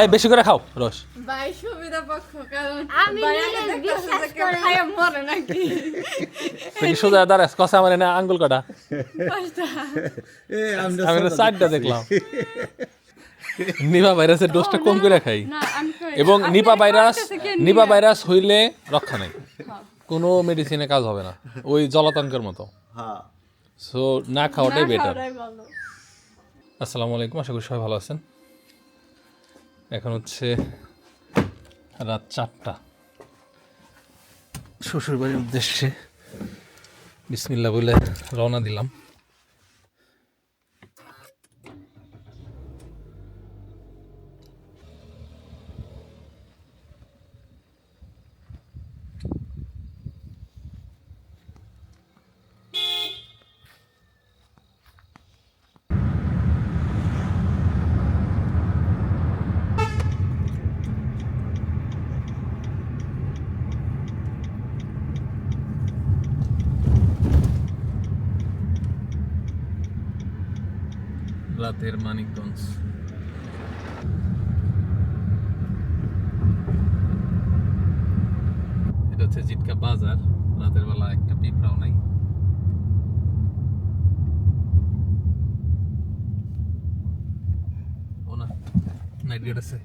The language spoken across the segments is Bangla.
এই বেশি করে খাও রস। ভাই সুবিধা পক্ষ কারণ আমি বিশ্বাস যে কেউ মরে নাকি? তুই সোজা দাঁড়াস কষা আমার এনে আঙ্গুল কাটা? আমি চারটা দেখলাম। নিপা ভাইরাসের ডোজটা কম করে খাই। না আমি কই? এবং নিপা ভাইরাস নিপা ভাইরাস হইলে রক্ষা নেই। কোনো মেডিসিনে কাজ হবে না। ওই জলাতঙ্কের মতো। হ্যাঁ সো না খাওয়াটাই বেটার আসসালামু আলাইকুম আশা করি সবাই ভালো আছেন। এখন হচ্ছে রাত চারটা। শ্বশুরবাড়ির উদ্দেশ্যে বিসমিল্লা বলে রওনা দিলাম। রাতের মানিকগঞ্জ এটা হচ্ছে জিটকা বাজার। রাতের বেলা একটা পিঁপড়াও নাই। ও না নাইট গেট আছে।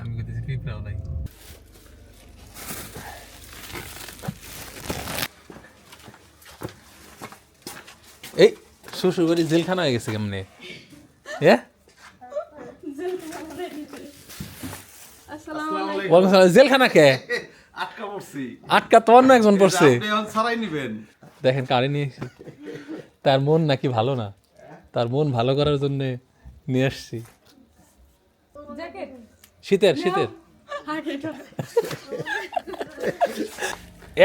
আমি পিঁপড়াও নাই এই শ্বশুর বাড়ি জেলখানা হয়ে গেছে কেমনে? হ্যাঁ। জেলখানা কে? আটকা পড়ছি। আটকা তো অন্য একজন পড়ছে। ছাড়াই নিবেন। দেখেন কারে নিয়ে তার মন নাকি ভালো না। তার মন ভালো করার জন্য নিয়ে আসছি। শীতের শীতের।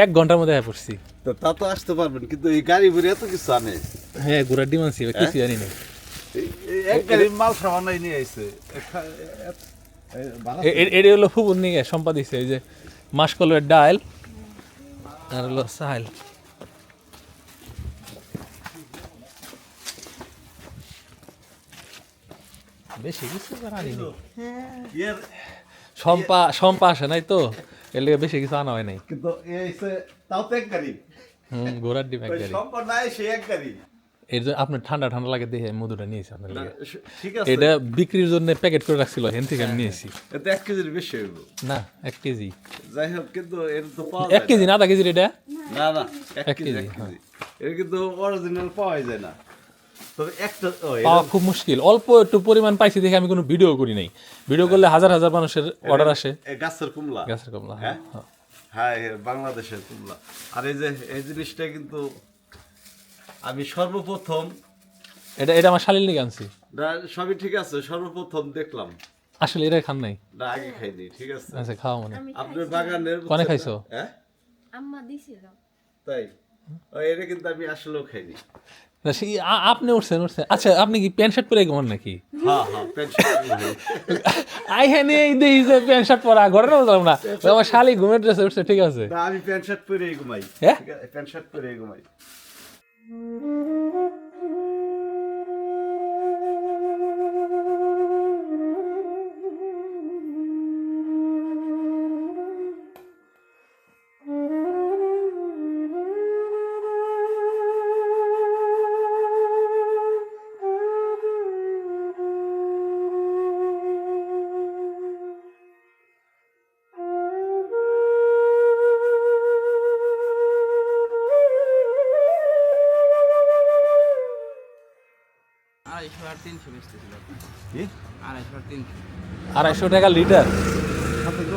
এক ঘণ্টার মধ্যে হয়ে পড়ছি। তো তা তো আসতে পারবেন কিন্তু এই গাড়ি ভরে এত কিছু আনে। হ্যাঁ ঘোরার ডিম আনছি এবার কিছু জানি না এক গাড়ি মাল সামানাই নিয়ে আইছে। এটা হলো ফুবুর নিয়ে সম্পা দিছে এই যে মাসকলের ডাল আর হলো সাইল বেশি কিছু আনিনি সম্পা সম্পা আসে নাই তো এর লিগে বেশি কিছু আনা হয় নাই। কিন্তু এ তাও তো এক গাড়ি। হুম ঘোরার ডিম এক গাড়ি। সম্পদ নাই সে এক গাড়ি। এর আপনার ঠান্ডা ঠান্ডা লাগে দেখে মধুটা নিয়েছি আপনার ঠিক আছে। এটা বিক্রির জন্য প্যাকেট করে রাখছিল হেন থেকে আমি নিয়েছি এতে এক কেজির বেশি হইব। না এক কেজি। যাই হোক কিন্তু এর তো পাওয়া এক কেজি না। আধা কেজির এটা? না না এক কেজি এর কিন্তু অরিজিনাল পাওয়া যায় না। তবে একটা পাওয়া খুব মুশকিল। অল্প একটু পরিমাণ পাইছি দেখে আমি কোনো ভিডিও করি নাই। ভিডিও করলে হাজার হাজার মানুষের অর্ডার আসে। গাছের কুমলা। গ্যাসের কমলা হ্যাঁ হ্যাঁ? বাংলাদেশের কুমলা। আর এই যে এই জিনিসটা কিন্তু আমি সর্বপ্রথম এটা এটা আমার শালিল নিয়ে আনছি। না, সবই ঠিক আছে সর্বপ্রথম দেখলাম। আসলে এটা খান নাই। না আগে খাইনি ঠিক আছে। আচ্ছা খাওয়া মনে। আমি আপনার বাগানের কনে খাইছো? হ্যাঁ? আম্মা দিছিল। তাই? ও, এটা কিন্তু আমি আসলেও খাইনি। না, সে- আ- আপনি উঠছেন উঠছেন। আচ্ছা আপনি কি প্যান্ট শার্ট পরে ঘুমান নাকি? হ্যাঁ হ্যাঁ পেনশন আই হ্যাঁ নেই দেখি যে প্যান্ট শার্ট পরা ঘরে বললাম না। আমার শালি ঘুমের ড্রেসে উঠছে ঠিক আছে। না আমি প্যান্ট শার্ট পরেই ঘুমাই। হ্যাঁ? প্যান্ট শার্ট পরেই ঘুমাই। আড়াইশো আড়াইশো টাকা লিটার?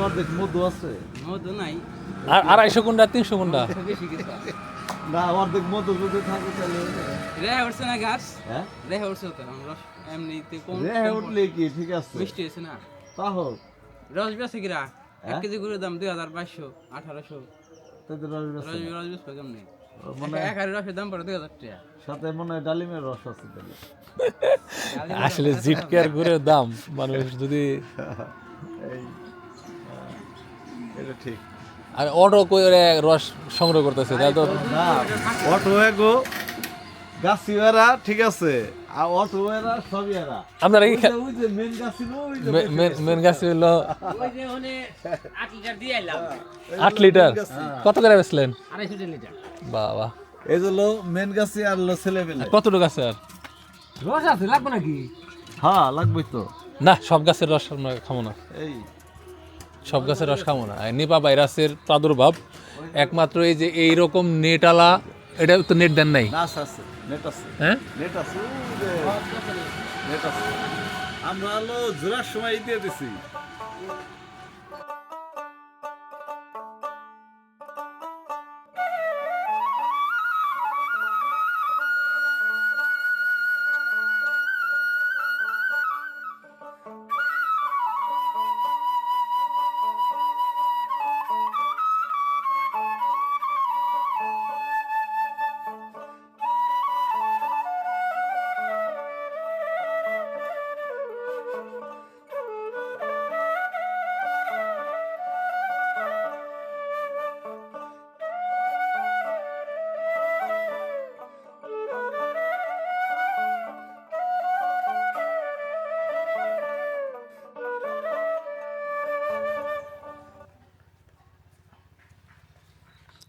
অর্ধেক মধু আছে। মধু নাই। আর আড়াইশো কোনটা তিনশো কোনটা খুব আছে। না অর্ধেক মধু যদি থাকে তাহলে রেহা উঠছে না গাছ হ্যাঁ? রেহা উঠছে তো রস এমনিতে কম উঠলে কি? ঠিক আছে। মিষ্টি হয়েছে না। তা হোক। রস বেছে কিরা? এক হ্যাঁ? কেজি গুঁড়োর দাম দুই হাজার বাইশশো আঠারোশো। রস রস বেছে কেমনি? মানে এক হাজার রসের দাম পড়ে দুই হাজার টাকা। সাথে মনে হয় ডালিমের রস আছে তাহলে। আসলে জিটকার গুড়ের দাম মানুষ যদি এটা ঠিক। আর অটো করে রস সংগ্রহ করতেছে তাই তো না অটো গাছি গাছিওয়ারা ঠিক আছে। আপনারা কি মেন গাছ ছিল মেন আট লিটার লিটার? কত করে বাবা। এই যে লো মেন গাছে আর লো কতটুকু আছে আর? রস আছে লাগবে নাকি? হ্যাঁ লাগবে তো। না সব গাছের রস আমরা খাব না। এই। সব গাছের রস খামো না। আর নিপা ভাইরাসের প্রাদুর্ভাব। একমাত্র এই যে এইরকম নেটালা এটা তো নেট দেন নাই। হ্যাঁ? আমরা হলো জোড়ার সময় দিয়ে দিছি।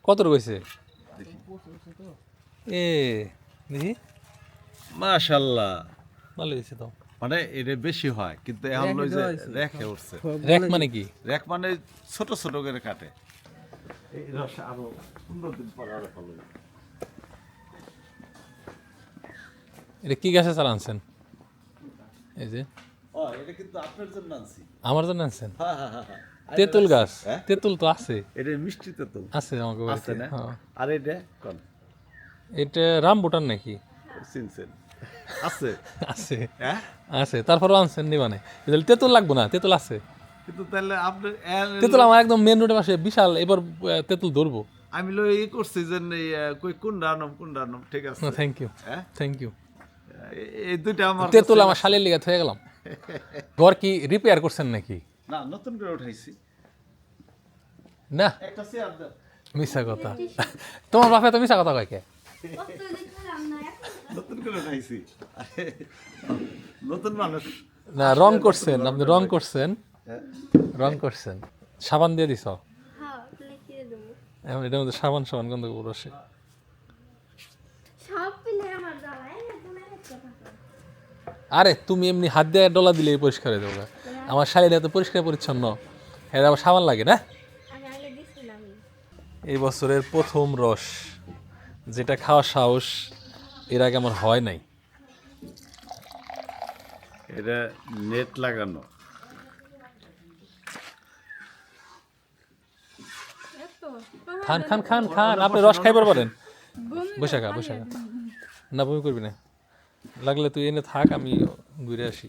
কত রয়েছে এ দেখি। মাশাল্লাহ। ভালো হয়েছে তো। মানে এটা বেশি হয় কিন্তু এখন ওই যে রেখে উঠছে। র্যাক মানে কি? রেক মানে ছোট ছোট করে কাটে। এই রস আরও পনেরো দিন পর আরও ভালো এটা কি গাছে চাল আনছেন? এই যে। ও এটা কিন্তু আপনার জন্য আনছি। আমার জন্য আনছেন? হ্যাঁ হ্যাঁ হ্যাঁ হ্যাঁ। তেঁতুল গাছ। হ্যাঁ? তেঁতুল তো আছে। এটা মিষ্টি তেঁতুল। আছে আমাকে আছে না? হ্যাঁ। আর এটা? কোন? এটা রামবুটান নাকি? চিনছেন আছে? আছে। হ্যাঁ? আছে তারপরও আনছেন নিবানে তাহলে তেঁতুল লাগবো না তেঁতুল আছে। কিন্তু তাহলে আপনি তেঁতুল আমার একদম মেন রোডের পাশে বিশাল এবার তেঁতুল ধরবো। আমি লো এই করছি যে কই কোন রানম কোন রানম? ঠিক আছে। থ্যাংক ইউ হ্যাঁ? থ্যাংক ইউ এই দুইটা আমার তেঁতুল আমার শালের লিগে হয়ে গেলাম। ঘর কি রিপেয়ার করছেন নাকি? না নতুন করে উঠাইছি। না। একটা চেয়ার দাও। মিশা কথা। তোমার বাপে তো মিশা কথা কয় কে? নতুন করে উঠাইছি। নতুন মানুষ। না রং করছেন আপনি রং করছেন। রং করছেন। সাবান দিয়ে দিছ? হ্যাঁ এখন এটার মধ্যে সাবান সাবান গন্ধ একটা থাকে আরে তুমি এমনি হাত দিয়ে ডলা দিলেই পরিষ্কার হয়ে যাবে। আমার শাড়িটা তো পরিষ্কার পরিচ্ছন্ন। এর আবার সাবান লাগে না? আমি আগে দিছিলাম। এই বছরের প্রথম রস যেটা খাওয়ার সাহস এর আগে আমার হয় নাই। এটা নেট লাগানো। এত? খান খান খান খান আপনি রস খাইবার পারেন বসে খা বসে খা না বমি করবি না। লাগলে তুই এনে থাক আমি ঘুরে আসি।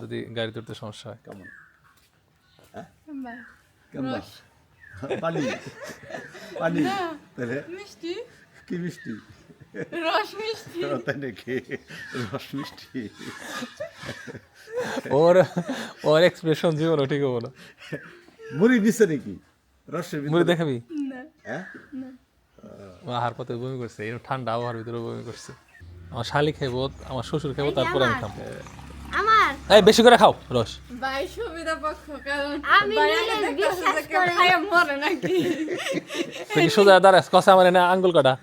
যদি গাড়ি তুলতে সমস্যা হয় কেমন? কেমন পানি। পানি তাহলে? মিষ্টি। কি মিষ্টি? রস মিষ্টি। তাই নাকি? রস মিষ্টি। ওর ওর এক্সপ্রেশন জীবন ঠিক হব না। মুড়ি নিছে নাকি? রসের মুড়ি দেখাবি? হ্যাঁ? ও আহার পথে বমি করছে এরকম ঠান্ডা আবহাওয়ার ভিতরে বমি করছে। আমার শালি খাইবো আমার শ্বশুর খাইবো তারপরে আমি খাব এই বেশি করে খাও রস। ভাই সুবিধা পক্ষ কারণ আমি নিলে বিশ্বাস কেউ মরে নাকি? তুই সোজা দাঁড়াস? কষা আমার না আঙ্গুল কাটা?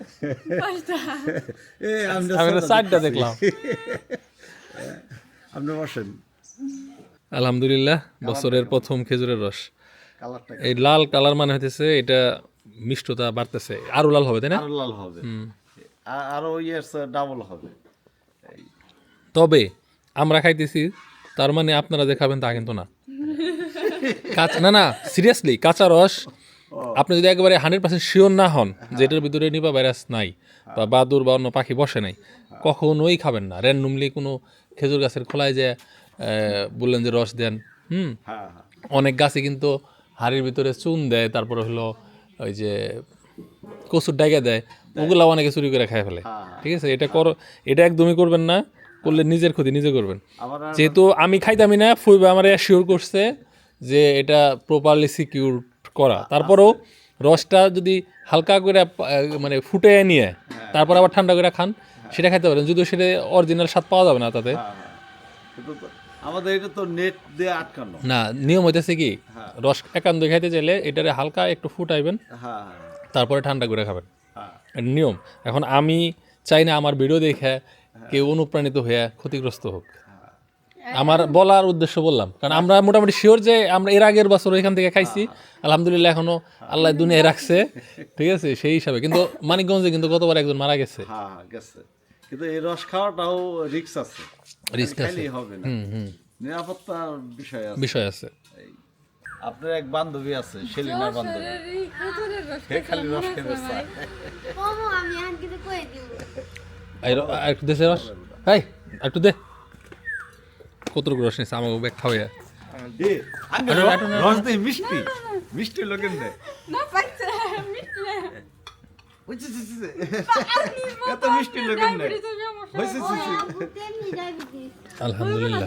এ আমি চারটা দেখলাম। আপনি বসেন। আলহামদুলিল্লাহ বছরের প্রথম খেজুরের রস। এই লাল কালার মানে হইতেছে এটা মিষ্টতা বাড়তেছে। আরও লাল হবে তাই না? আরও লাল হবে। আরও ইয়ার ডাবল হবে। তবে আমরা খাইতেছি তার মানে আপনারা যে খাবেন তা কিন্তু না। কাঁচা না না সিরিয়াসলি কাঁচা রস আপনি যদি একেবারে হান্ড্রেড পার্সেন্ট শিওর না হন যে এটার ভিতরে নিপা ভাইরাস নাই বা বাদুর বা অন্য পাখি বসে নাই কখনোই খাবেন না। র্যান্ডমলি কোনো খেজুর গাছের খোলায় যে বললেন যে রস দেন হুম? হ্যাঁ হ্যাঁ। অনেক গাছে কিন্তু হাড়ির ভিতরে চুন দেয় তারপরে হলো ওই যে কচুর ডাইগা দেয় ওগুলা অনেকে চুরি করে খায় ফেলে। ঠিক আছে? এটা করো এটা একদমই করবেন না। করলে নিজের ক্ষতি নিজে করবেন। যেহেতু আমি খাইতামি না ফুইবা আমার অ্যাসিওর করছে যে এটা প্রপারলি সিকিউর করা। তারপরেও রসটা যদি হালকা করে মানে ফুটে নিয়ে তারপর আবার ঠান্ডা করে খান সেটা খাইতে পারেন। যদিও সেটা অরিজিনাল স্বাদ পাওয়া যাবে না তাতে। হ্যাঁ, হ্যাঁ। আমাদের এটা তো নেট দিয়ে আটকানো। না নিয়ম হইতেছে কি হ্যাঁ। রস একান্ত খাইতে চাইলে এটারে হালকা একটু ফুটাইবেন হ্যাঁ হ্যাঁ, তারপরে ঠান্ডা করে খাবেন। হ্যাঁ। নিয়ম। এখন আমি চাই না আমার ভিডিও দেখে কেউ অনুপ্রাণিত হয়ে ক্ষতিগ্রস্ত হোক। আমার বলার উদ্দেশ্য বললাম কারণ আমরা মোটামুটি শিওর যে আমরা এর আগের বছর এখান থেকে খাইছি। আলহামদুলিল্লাহ এখনও আল্লাহ দুনিয়ায় রাখছে ঠিক আছে? সেই হিসাবে। কিন্তু মানিকগঞ্জে কিন্তু গতবার একজন মারা গেছে। হ্যাঁ হ্যাঁ, গেছে। কিন্তু এই রস খাওয়াটাও রিক্স আছে। Risk আছে। হবে না। হুম হুম। নিরাপত্তার বিষয় আছে। বিষয় আছে। আপনার এক বান্ধবী আছে সেলিনা বান্ধবী। খালি রস খেতে চায়। আমি কই দিব। একটু রস। এই আর একটু দে। কতটুকু রস নিচ্ছে আমাকে ব্যাগ খাওয়া রস। মিষ্টি। মিষ্টি লোকের দেয় না পাইছে মিষ্টি। এত লোকের আলহামদুলিল্লাহ।